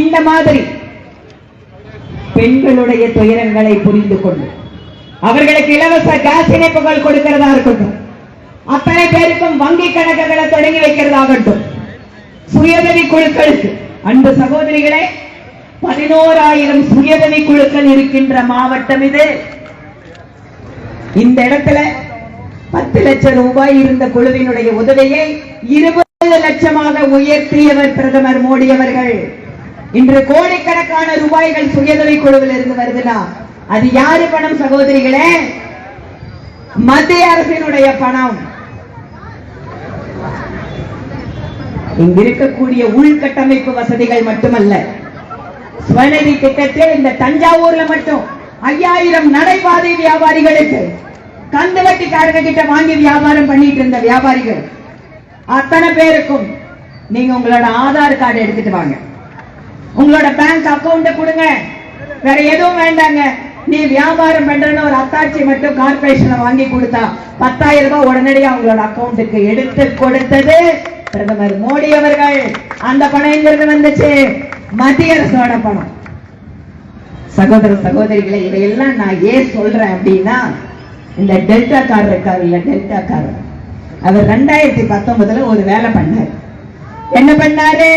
இந்த மாதிரி பெண்களுடைய துயரங்களை புரிந்து கொண்டு அவர்களுக்கு இலவச கேஸ் இணைப்புகள் கொடுக்கிறதா இருக்கட்டும். அத்தனை பேருக்கும் வங்கி கணக்குகளை தொடங்கி வைக்கிறதாகட்டும் சுயதவி குழுக்களுக்கு அன்பு சகோதரிகளே பதினோராயிரம் சுயதவி குழுக்கள் இருக்கின்ற மாவட்டம் இது. இந்த இடத்துல பத்து லட்சம் ரூபாய் இருந்த குழுவினுடைய உதவியை இருபது லட்சமாக உயர்த்தியவர் பிரதமர் மோடி அவர்கள். இன்று கோடிக்கணக்கான ரூபாய்கள் சுயதொகை குழுவில் இருந்து வருதுன்னா அது யாரு பணம் சகோதரிகளே? மத்திய அரசினுடைய பணம். இங்க இருக்கக்கூடிய உள்கட்டமைப்பு வசதிகள் மட்டுமல்ல. ஸ்வநிதி திட்டத்தில் இந்த தஞ்சாவூர்ல மட்டும் ஐயாயிரம் நடைபாதை வியாபாரிகளுக்கு கந்து வட்டிக்காரங்க கிட்ட வாங்கி வியாபாரம் பண்ணிட்டு இருந்த வியாபாரிகள் அத்தனை பேருக்கும் நீங்க உங்களோட ஆதார் கார்டு எடுத்துட்டு வாங்க. உங்களோட பேங்க் அக்கவுண்ட் கொடுங்க. வேற எதுவும் வேண்டாங்க. நீ வியாபாரம் பண்றன்னு ஒரு அத்தாட்சி மட்டும் கார்பரேஷன்ல வாங்கி கொடுத்தா பத்தாயிரம் ரூபாய் உடனடியா அவங்களோட அக்கௌண்ட்டுக்கு எடுத்து கொடுத்தது பிரதமர் மோடி அவர்கள். அந்த பணம் எங்கிருந்து வந்துச்சு? மத்திய அரசோட பணம். சகோதர சகோதரிகளை இதையெல்லாம் நான் ஏன் சொல்றேன் அப்படின்னா இந்த டெல்டா கார் இருக்கார் இல்ல டெல்டா கார்? அவர் ரெண்டாயிரத்தி பத்தொன்பதுல ஒரு வேலை பண்ணார். என்ன பண்ணாரு?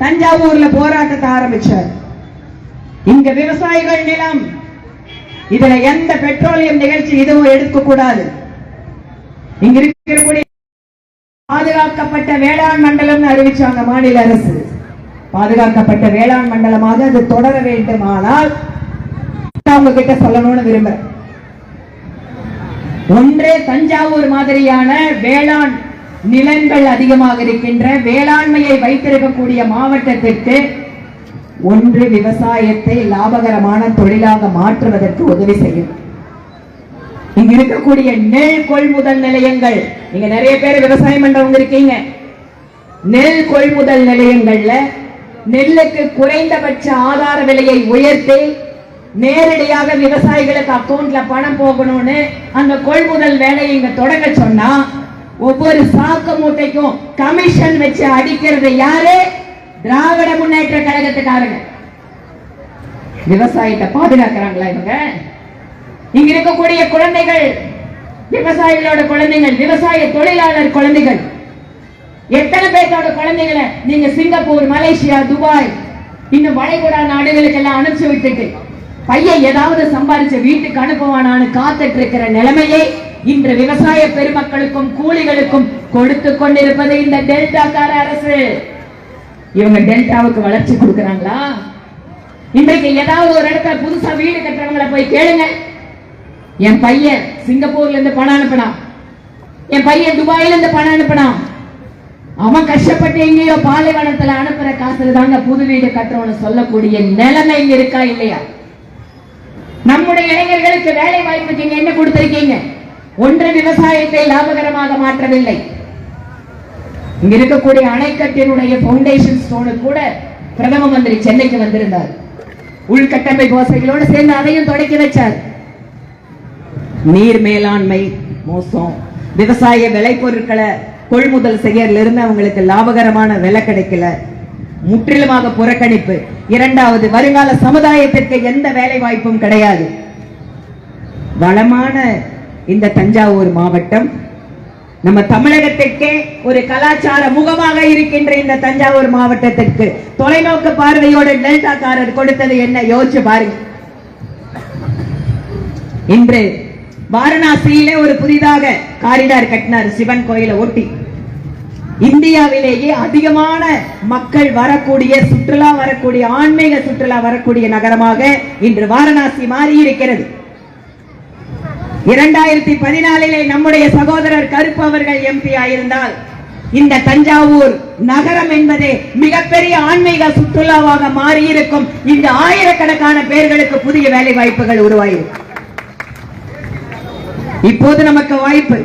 தஞ்சாவூர்ல போராட்டத்தை ஆரம்பிச்சார். இங்க விவசாயிகள் நிலம் இதுல எந்த பெட்ரோலியம் நிகழ்ச்சி இதுவும் எடுக்க கூடாது. இங்க இருக்கக்கூடிய பாதுகாக்கப்பட்ட வேளாண் மண்டலம் அறிவிச்சாங்க மாநில அரசு. பாதுகாக்கப்பட்ட வேளாண் மண்டலமாக அது தொடர வேண்டுமானால் அவங்க கிட்ட சொல்லணும்னு விரும்புறேன். ஒன்றே தஞ்சாவூர் மாதிரியான வேளாண் நிலங்கள் அதிகமாக இருக்கின்ற வேளாண்மையை வைத்திருக்கக்கூடிய மாவட்டத்திற்கு ஒன்று விவசாயத்தை லாபகரமான தொழிலாக மாற்றுவதற்கு உதவி செய்யும். இங்க இருக்கக்கூடிய நெல் கொள்முதல் நிலையங்கள் நீங்க நிறைய பேர் விவசாயம் பண்றவங்க இருக்கீங்க. நெல் கொள்முதல் நிலையங்கள்ல நெல்லுக்கு குறைந்தபட்ச ஆதார விலையை உயர்த்தி நேரடியாக விவசாயிகளுக்கு அக்கௌண்ட்ல பணம் போகணும்னு அந்த கொள்முதல் வேலையை இங்க தொடங்க சொன்னா ஒவ்வொரு சாக்கு மூட்டைக்கும் கமிஷன் வச்சு அடிக்கிறது யாரு? திராவிட முன்னேற்ற கழகத்துக்காரங்க. விவசாயத்தை பாதுகாக்கிறாங்களா இவங்க? இங்க இருக்கக்கூடிய குழந்தைகள் விவசாயிகளோட குழந்தைகள் விவசாய தொழிலாளர் குழந்தைகள். எத்தனை பேர்த்தோட குழந்தைகளை நீங்க சிங்கப்பூர் மலேசியா துபாய் இன்னும் வளைகுடா நாடுகளுக்கு எல்லாம் அனுப்பிச்சு விட்டுட்டு பையன் ஏதாவது சம்பாதிச்ச வீட்டுக்கு அனுப்புவானான்னு காத்துட்டு இருக்கிற நிலைமையை இன்று விவசாய பெருமக்களுக்கும் கூலிகளுக்கும் கொடுத்து கொண்டிருப்பது இந்த டெல்டாக்கார அரசு. இவங்க டெல்டாவுக்கு வளர்ச்சி கொடுக்கிறாங்களா? இன்றைக்கு ஏதாவது ஒரு இடத்துல புதுசா வீடு கட்டுறவங்கள போய் கேளுங்க. என் பையன் சிங்கப்பூர்ல இருந்து பணம் அனுப்பினா என் பையன் துபாயில இருந்து பணம் அனுப்பினா அவன் கஷ்டப்பட்டு எங்கேயோ பாலைவனத்துல அனுப்புற காசுல தாங்க புது வீடு கட்டுறோம்னு சொல்லக்கூடிய நிலைமை இங்க இருக்கா இல்லையா? நம்முடைய இளைஞர்களுக்கு வேலை வாய்ப்புக்கு என்ன கொடுத்திருக்கீங்க? ஒன்று விவசாயத்தை லாபகரமாக மாற்றவில்லை. இங்க இருக்கக்கூடிய அணைக்கட்டினுடைய பவுண்டேஷன் ஸ்டோனு கூட பிரதம மந்திரி சென்னைக்கு வந்திருந்தார். உள்கட்டமைப்பு வசதிகளோடு சேர்ந்து அதையும் தொடக்கி வச்சார். நீர் மேலாண்மை மோசம். விவசாய விளைபொருட்களை கொள்முதல் செய்யறதுல இருந்து அவங்களுக்கு லாபகரமான விலை கிடைக்கல. முற்றிலுமாக புறக்கணிப்பு. இரண்டாவது வருங்கால சமுதாயத்திற்கு எந்த வேலை வாய்ப்பும் கிடையாது. வளமான இந்த தஞ்சாவூர் மாவட்டம். நம்ம தமிழகத்திற்கே ஒரு கலாச்சார முகமாக இருக்கின்ற இந்த தஞ்சாவூர் மாவட்டத்திற்கு தொலைநோக்கு பார்வையோடு டெல்டாக்காரர் கொடுத்தது என்ன? யோசிச்சு பாருங்க. இன்று வாரணாசியிலே ஒரு புதிதாக காரிடார் கட்டினார் சிவன் கோயிலை ஒட்டி. இந்தியாவிலேயே அதிகமான மக்கள் வரக்கூடிய சுற்றுலா வரக்கூடிய ஆன்மீக சுற்றுலா வரக்கூடிய நகரமாக இன்று வாரணாசி மாறி இருக்கிறது இரண்டாயிரத்தி பதினாலிலே நம்முடைய சகோதரர் கருப்பு அவர்கள் எம்பி ஆயிருந்தால் இந்த தஞ்சாவூர் நகரம் என்பதே மிகப்பெரிய ஆன்மீக சுற்றுலாவாக மாறியிருக்கும். இந்த ஆயிரக்கணக்கான பேர்களுக்கு புதிய வேலை வாய்ப்புகள் உருவாயிருக்கும் இப்போது நமக்கு வாய்ப்பு.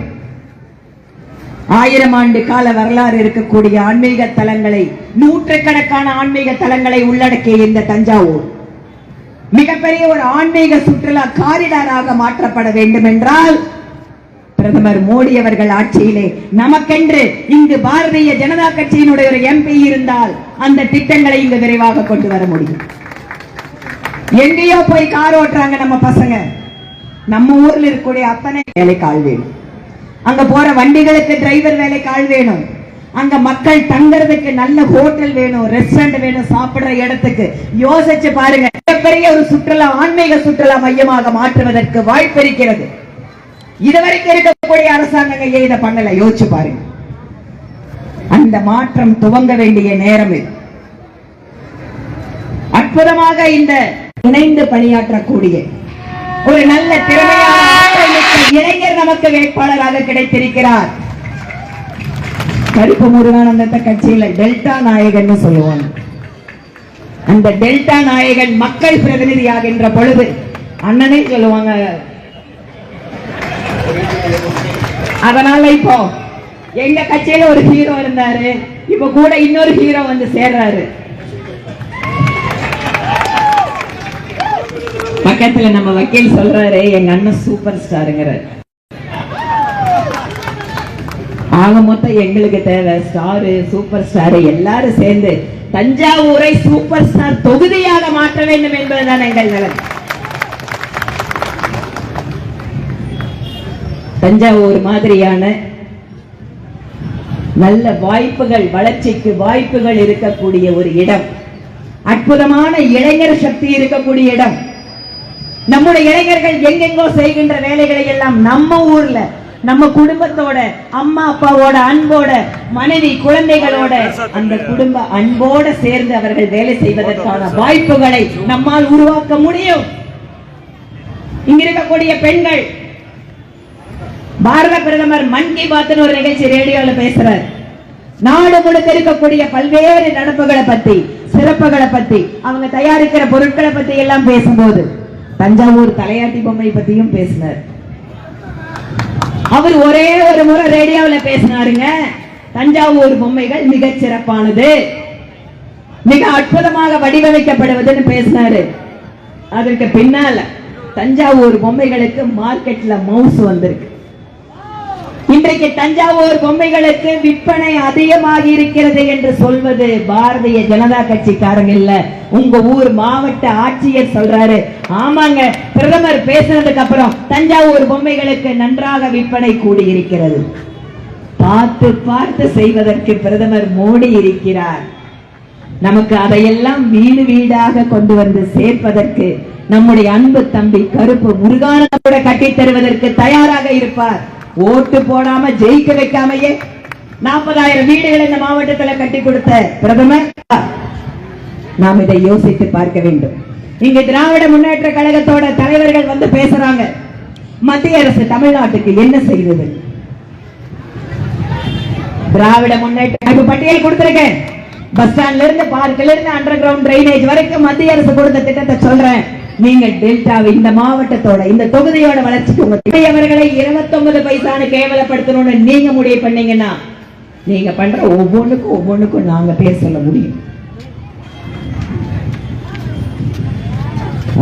ஆயிரம் ஆண்டு கால வரலாறு இருக்கக்கூடிய ஆன்மீக தலங்களை நூற்றுக்கணக்கான ஆன்மீக தலங்களை உள்ளடக்கிய இந்த தஞ்சாவூர். மிகப்பெரிய ஒரு ஆன்மீக சுற்றுலா காரிடாராக மாற்றப்பட வேண்டும் என்றால் பிரதமர் மோடி அவர்கள் ஆட்சியிலே நமக்கென்று இங்கு பாரதிய ஜனதா கட்சியினுடைய ஒரு எம்பி இருந்தால் அந்த திட்டங்களை இங்கு விரைவாக கொண்டு வர முடியும். எங்கேயோ போய் கார் ஓட்டுறாங்க நம்ம பசங்க. நம்ம ஊர்ல இருக்கக்கூடிய அத்தனை வேலைக்கு ஆள் வேணும். அங்க போற வண்டிகளுக்கு டிரைவர் வேலைக்கு ஆள் வேணும். அங்க மக்கள் தங்கறதுக்கு நல்ல ஹோட்டல் வேணும் ரெஸ்டாரண்ட் வேணும் சாப்பிடுற இடத்துக்கு. யோசிச்சு பாருங்க மிகப்பெரிய ஒரு சுற்றுலா ஆன்மீக சுற்றுலா மையமாக மாற்றுவதற்கு வாய்ப்பு இருக்கிறது. இதுவரைக்கும் இருக்கக்கூடிய அரசாங்கங்க ஏன் இதை பண்ணல? யோசிச்சு பாருங்க. அந்த மாற்றம் துவங்க வேண்டிய நேரம் இது. அற்புதமாக இந்த இணைந்து பணியாற்றக்கூடிய ஒரு நல்ல திறமையான இளைஞர் நமக்கு வேட்பாளராக கிடைத்திருக்கிறார். கருப்பு முருகானந்தத்தை கட்சியில டெல்டா நாயகன் சொல்லுவாங்க. அந்த டெல்டா நாயகன் மக்கள் பிரதிநிதியாகின்ற பொழுது அண்ணனே சொல்லுவாங்க. அதனால இப்போ எங்க கட்சியில ஒரு ஹீரோ இருந்தாரு இப்ப கூட இன்னொரு ஹீரோ வந்து சேர்றாரு. பக்கத்துல நம்ம வக்கீல் சொல்றாரு எங்க அண்ணன் சூப்பர் ஸ்டாருங்கிறார் ஆக மொத்தம் எங்களுக்கு தேவை ஸ்டாரு சூப்பர் ஸ்டாரு எல்லாரும் சேர்ந்து தஞ்சாவூரை சூப்பர் ஸ்டார் தொகுதியாக மாற்ற வேண்டும் என்பதுதான் எங்கள் நலன் தஞ்சாவூர் மாதிரியான நல்ல வாய்ப்புகள் வளர்ச்சிக்கு வாய்ப்புகள் இருக்கக்கூடிய ஒரு இடம். அற்புதமான இளைஞர் சக்தி இருக்கக்கூடிய இடம். நம்முடைய இளைஞர்கள் எங்கெங்கோ செய்கின்ற வேலைகளை எல்லாம் நம்ம ஊர்ல நம்ம குடும்பத்தோட அம்மா அப்பாவோட அன்போட மனைவி குழந்தைகளோட அந்த குடும்ப அன்போட சேர்ந்து அவர்கள் வேலை செய்வதற்கான வாய்ப்புகளை நம்மால் உருவாக்க முடியும். இங்க இருக்கக்கூடிய பெண்கள் பாரத பிரதமர் மன் கி பாத்னு ஒரு நிகழ்ச்சி ரேடியோல பேசுறார். நாடு முழுக்க இருக்கக்கூடிய பல்வேறு நடப்புகளை பத்தி சிறப்புகளை பத்தி அவங்க தயாரிக்கிற பொருட்களை பத்தி எல்லாம் பேசும்போது தஞ்சாவூர் தலையாட்டி பொம்மை பத்தியும் பேசினார். அவர் ஒரே ஒரு முறை ரேடியோவில் பேசினாருங்க. தஞ்சாவூர் பொம்மைகள் மிகச் சிறப்பானது. மிக அற்புதமாக வடிவமைக்கப்படுவதுன்னு பேசினாரு. அதற்கு பின்னால தஞ்சாவூர் பொம்மைகளுக்கு மார்க்கெட்ல மவுஸ் வந்திருக்கு. இன்றைக்கு தஞ்சாவூர் பொம்மைகளுக்கு விற்பனை அதிகமாகி இருக்கிறது என்று சொல்வது பாரதிய ஜனதா கட்சிக்காரங்க இல்ல. உங்க ஊர் மாவட்ட ஆட்சியர் சொல்றாரு. ஆமாங்க பிரதமர் பேசுனதுக்கு அப்புறம் தஞ்சாவூர் பொம்மைகளுக்கு நன்றாக விற்பனை கூடியிருக்கிறது. பார்த்து பார்த்து செய்வதற்கு பிரதமர் மோடி இருக்கிறார். நமக்கு அதையெல்லாம் வீடு வீடாக கொண்டு வந்து சேர்ப்பதற்கு நம்முடைய அன்பு தம்பி கருப்பு முருகானந்த கூட கட்டித் தருவதற்கு தயாராக இருப்பார். ஓட்டு போடாம ஜெயிக்க வைக்காமையே நாற்பதாயிரம் வீடுகள் இந்த மாவட்டத்தில் கட்டி கொடுத்த பிரதமர். நாம் இதை யோசித்து பார்க்க வேண்டும். இங்க திராவிட முன்னேற்ற கழகத்தோட தலைவர்கள் வந்து பேசுறாங்க. மத்திய அரசு தமிழ்நாட்டுக்கு என்ன செய்தது திராவிட முன்னேற்ற பட்டியல் கொடுத்திருக்கேன். பஸ் ஸ்டாண்ட்ல இருந்து பார்க்ல இருந்து அண்டர் கிரவுண்ட் டிரைனேஜ் வரைக்கும் மத்திய அரசு கொடுத்த திட்டத்தை சொல்றேன். நீங்கள் டெல்டாவை இந்த மாவட்டத்தோட இந்த தொகுதியோட வளர்ச்சிக்கு உங்க அவர்களை 29 பைசான்னு கேவலப்படுத்தணும்னு நீங்க முடிவு பண்ணீங்கன்னா நீங்க பண்ற ஒவ்வொன்றுக்கும் ஒவ்வொன்றுக்கும் நாங்க பேர் சொல்ல முடியும்.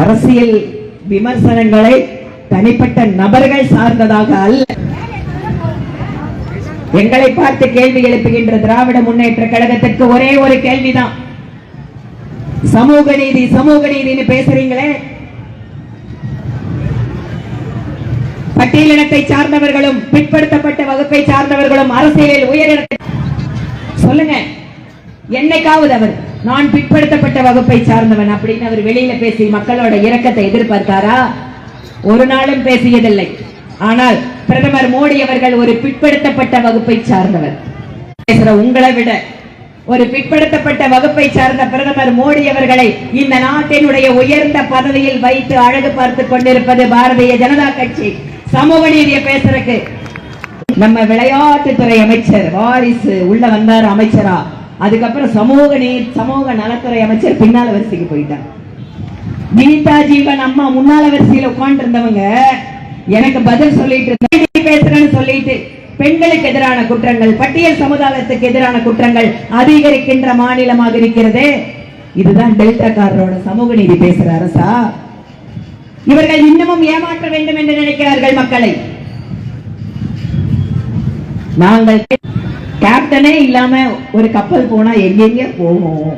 அரசியல் விமர்சனங்களை தனிப்பட்ட நபர்கள் சார்ந்ததாக அல்ல. எங்களை பார்த்து கேள்வி எழுப்புகின்ற திராவிட முன்னேற்ற கழகத்திற்கு ஒரே ஒரு கேள்விதான். சமூக நீதி சமூக நீதினு பேசுறீங்களே பட்டியலினத்தை சார்ந்தவர்களும் பிற்படுத்தப்பட்ட வகுப்பை சார்ந்தவர்களும் அரசியலில் உயரிடத்தை சொல்லுங்க. என்னைக்காவது அவர் நான் பிற்படுத்தப்பட்ட வகுப்பை சார்ந்தவன் அப்படின்னு அவர் வெளியில பேசி மக்களோட இரக்கத்தை எதிர்பார்த்தாரா? ஒரு நாளும் பேசியதில்லை. ஆனால் பிரதமர் மோடி அவர்கள் ஒரு பிற்படுத்தப்பட்ட வகுப்பை சார்ந்தவர். பேசுற உங்களை விட ஒரு பிற்படுத்தப்பட்ட வகுப்பை சார்ந்த பிரதமர் மோடி அவர்களை இந்த நாட்டினுடைய உயர்ந்த பதவியில் வைத்து அழகு பார்த்து கொண்டிருப்பது பாரதிய ஜனதா கட்சி. சமூக நீதியை பேசுறதுக்கு. நம்ம விளையாட்டுத்துறை அமைச்சர் வாரிசு உள்ள வந்தார் அமைச்சரா. அதுக்கப்புறம் சமூக நீர் சமூக நலத்துறை அமைச்சர் பின்னால வரிசைக்கு போயிட்டாங்க கீதா ஜீவன் அம்மா முன்னால வரிசையில உட்கார்ந்து இருந்தவங்க எனக்கு பதில் சொல்லிட்டு பேசுறேன்னு சொல்லிட்டு பெண்களுக்கு எதிரான குற்றங்கள் பட்டியல் சமுதாயத்துக்கு எதிரான குற்றங்கள் அதிகரிக்கின்ற மாநிலமாக இருக்கிறது. இதுதான் டெல்டாக்காரரோட சமூக நீதி பேசுற அரசா? இவர்கள் இன்னமும் ஏமாற்ற வேண்டும் என்று நினைக்கிறார்கள் மக்களை. நாங்கள் கேப்டனே இல்லாம ஒரு கப்பல் போனா எங்கெங்க போவோம்?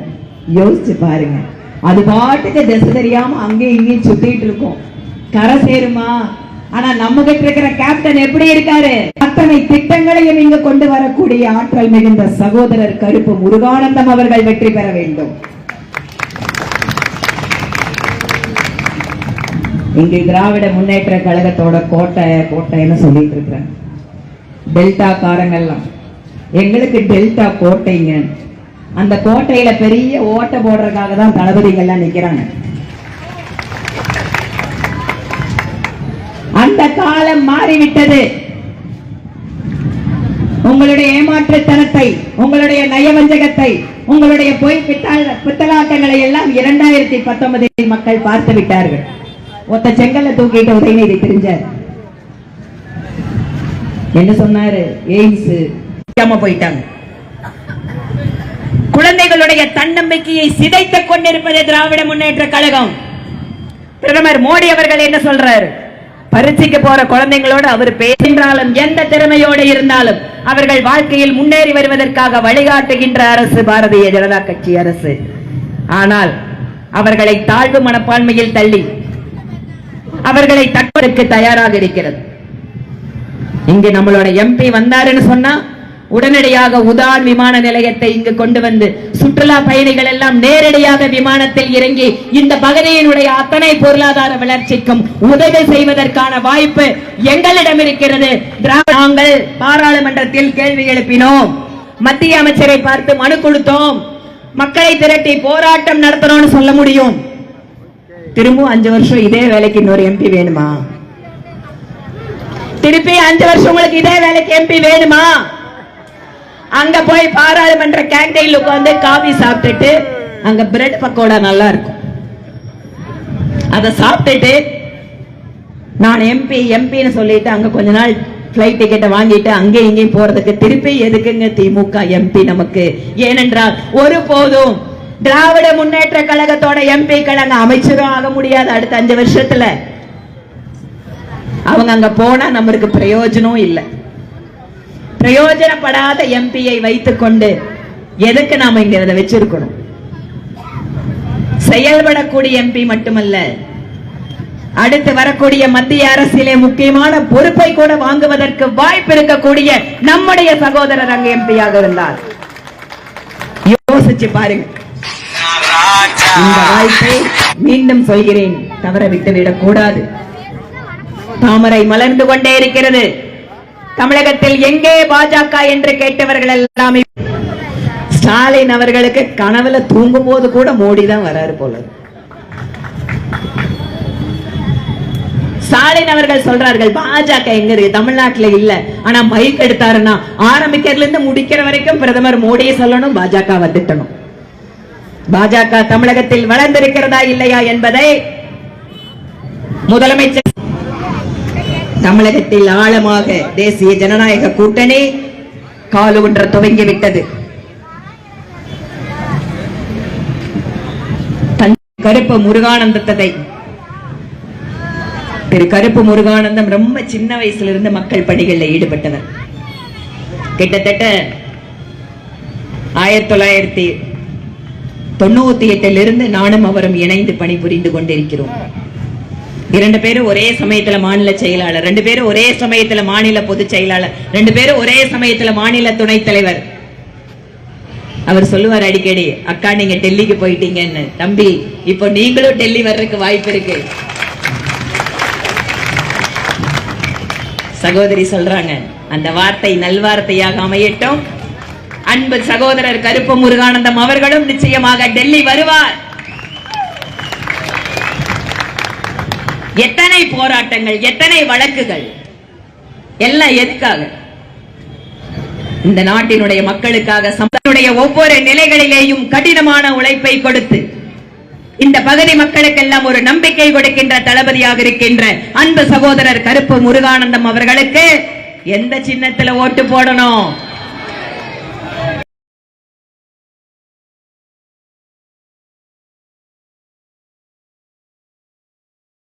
யோசிச்சு பாருங்க. அது பாட்டுக்கு திசை தெரியாம அங்கேயும் இங்கேயும் சுத்திட்டு இருக்கோம். கரை சேருமா? ஆனா நம்ம கிட்ட இருக்கிற கேப்டன் எப்படி இருக்காரு? அத்தனை திட்டங்களையும் இங்க கொண்டு வரக்கூடிய ஆற்றல் மிகுந்த சகோதரர் கருப்பு முருகானந்தம் அவர்கள் வெற்றி பெற வேண்டும். இங்கே திராவிட முன்னேற்ற கழகத்தோட கோட்டை கோட்டைன்னு சொல்லிட்டு இருக்கிறேன் டெல்டா காரங்கள்லாம். எங்களுக்கு டெல்டா கோட்டைங்க. அந்த கோட்டையில பெரிய ஓட்டை போடுறதுக்காக தான் தளபதிகள்லாம் நிக்கிறாங்க. அந்த காலம் மாறிவிட்டது. உங்களுடைய ஏமாற்றுத்தனத்தை உங்களுடைய நயவஞ்சகத்தை உங்களுடைய பொய் பித்தாள பித்தலாட்டங்களை எல்லாம் இரண்டாயிரத்தி பத்தொன்பதில் மக்கள் பார்த்து விட்டார்கள். ஒத்த செங்கல்ல தூக்கிட்டு உதயநிதி தெரிஞ்சார். என்ன சொன்னாரு? எய்ம்ஸ். போயிட்டாங்க. குழந்தைகளுடைய தன்னம்பிக்கையை சிதைத்துக் கொண்டிருப்பது திராவிட முன்னேற்ற கழகம். பிரதமர் மோடி அவர்கள் என்ன சொல்றாரு? பரீட்சைக்கு போற குழந்தைங்களோட அவர் பேசின்றாலும் எந்த திறமையோடு இருந்தாலும் அவர்கள் வாழ்க்கையில் முன்னேறி வருவதற்காக வழிகாட்டுகின்ற அரசு பாரதிய ஜனதா கட்சி அரசு. ஆனால் அவர்களை தாழ்வு மனப்பான்மையில் தள்ளி அவர்களை தற்பதற்கு தயாராக இருக்கிறது. இங்கு நம்மளோட எம்பி வந்தாருன்னு சொன்னா உடனடியாக உதான் விமான நிலையத்தை இங்கு கொண்டு வந்து சுற்றுலா பயணிகள் எல்லாம் நேரடியாக விமானத்தில் இறங்கி இந்த பகுதியினுடைய அத்தனை பொருளாதார வளர்ச்சிக்கும் உதவி செய்வதற்கான வாய்ப்பு எங்களிடம் இருக்கிறது. நாங்கள் பாராளுமன்றத்தில் கேள்வி எழுப்பினோம். மத்திய அமைச்சரை பார்த்து மனு கொடுத்தோம். மக்களை திரட்டி போராட்டம் நடத்தணும்னு சொல்ல முடியும். திரும்பவும் அஞ்சு வருஷம் இதே வேலைக்கு இன்னொரு எம்பி வேணுமா? திருப்பி அஞ்சு வருஷம் உங்களுக்கு இதே வேலைக்கு எம்பி வேணுமா? அங்க போய் பாராளுமன்ற கேண்டீன்ல உட்காந்து காபி சாப்பிட்டுட்டு அங்க பிரெட் பக்கோடா நல்லா இருக்கும். அதை சாப்பிட்டுட்டு நான் எம்பி எம்பின்னு சொல்லிட்டு அங்க கொஞ்ச நாள் பிளைட் டிக்கெட்டை வாங்கிட்டு அங்கே இங்கேயும் போறதுக்கு திருப்பி எதுக்குங்க திமுக எம்பி நமக்கு? ஏனென்றால் ஒரு போதும். திராவிட முன்னேற்ற கழகத்தோட எம்பிக்கள் அங்க அமைச்சரும் ஆக முடியாது அடுத்த அஞ்சு வருஷத்துல. அவங்க அங்க போனா நம்மளுக்கு பிரயோஜனம் இல்லை. பிரயோஜனப்படாத எம்பியை வைத்துக்கொண்டு எதுக்கு நாம இங்க இதை வச்சிருக்கணும்? செயல்படக்கூடிய எம்பி மட்டுமல்ல அடுத்து வரக்கூடிய மத்திய அரசிலே முக்கியமான பொறுப்பை கூட வாங்குவதற்கு வாய்ப்பு இருக்கக்கூடிய நம்முடைய சகோதரர் அங்க எம்பியாக இருந்தார். யோசிச்சு பாருங்க. இந்த வாய்ப்பை மீண்டும் சொல்கிறேன் தவற விட்டுவிடக் கூடாது. தாமரை மலர்ந்து கொண்டே இருக்கிறது. தமிழகத்தில் எங்கே பாஜக என்று கேட்டவர்கள் எல்லாமே ஸ்டாலின் அவர்களுக்கு கனவுல தூங்கும் போது கூட மோடி தான் வராரு போல. ஸ்டாலின் அவர்கள் சொல்றார்கள் பாஜக எங்க இருக்கு? தமிழ்நாட்டுல இல்ல. ஆனா மைக் எடுத்தாருன்னா ஆரம்பிக்கிறதுல இருந்து முடிக்கிற வரைக்கும் பிரதமர் மோடியை சொல்லணும் பாஜக திட்டணும். பாஜக தமிழகத்தில் வளர்ந்திருக்கிறதா இல்லையா என்பதை முதலமைச்சர் தமிழகத்தில் ஆழமாக தேசிய ஜனநாயக கூட்டணி காலு காலூன்ற துவங்கிவிட்டது. கருப்பு முருகானந்தத்தை திரு கருப்பு முருகானந்தம் ரொம்ப சின்ன வயசுல இருந்து மக்கள் பணிகளில் ஈடுபட்டவர். கிட்டத்தட்ட ஆயிரத்தி தொள்ளாயிரத்தி தொண்ணூத்தி எட்டில் இருந்து நானும் அவரும் இணைந்து பணிபுரிந்து கொண்டிருக்கிறோம். இரண்டு பேரும் ஒரே சமயத்துல மாநில செயலாளர் ரெண்டு பேரும் ஒரே சமயத்துல மாநில பொதுச் செயலாளர் ரெண்டு பேரும் ஒரே சமயத்துல மாநில துணைத் தலைவர். அவர் சொல்லுவார் அடிக்கடி அக்கா நீங்க டெல்லிக்கு போயிட்டீங்கன்னு. தம்பி இப்போ நீங்களும் டெல்லி வர்றதுக்கு வாய்ப்பு இருக்கு. சகோதரி சொல்றாங்க அந்த வார்த்தை நல்வார்த்தையாக அமையட்டும் அன்பு சகோதரர் கருப்பு முருகானந்தம் அவர்களும் நிச்சயமாக டெல்லி வருவார். எத்தனை போராட்டங்கள் எத்தனை வழக்குகள் எல்லாம் எதுக்காக? இந்த நாட்டினுடைய மக்களுக்காக சமூகத்தினுடைய ஒவ்வொரு நிலைகளிலேயும் கடினமான உழைப்பை கொடுத்து இந்த பகுதி மக்களுக்கெல்லாம் ஒரு நம்பிக்கை கொடுக்கின்ற தளபதியாக இருக்கின்ற அன்பு சகோதரர் கருப்பு முருகானந்தம் அவர்களுக்கு எந்த சின்னத்துல ஓட்டு போடணும்?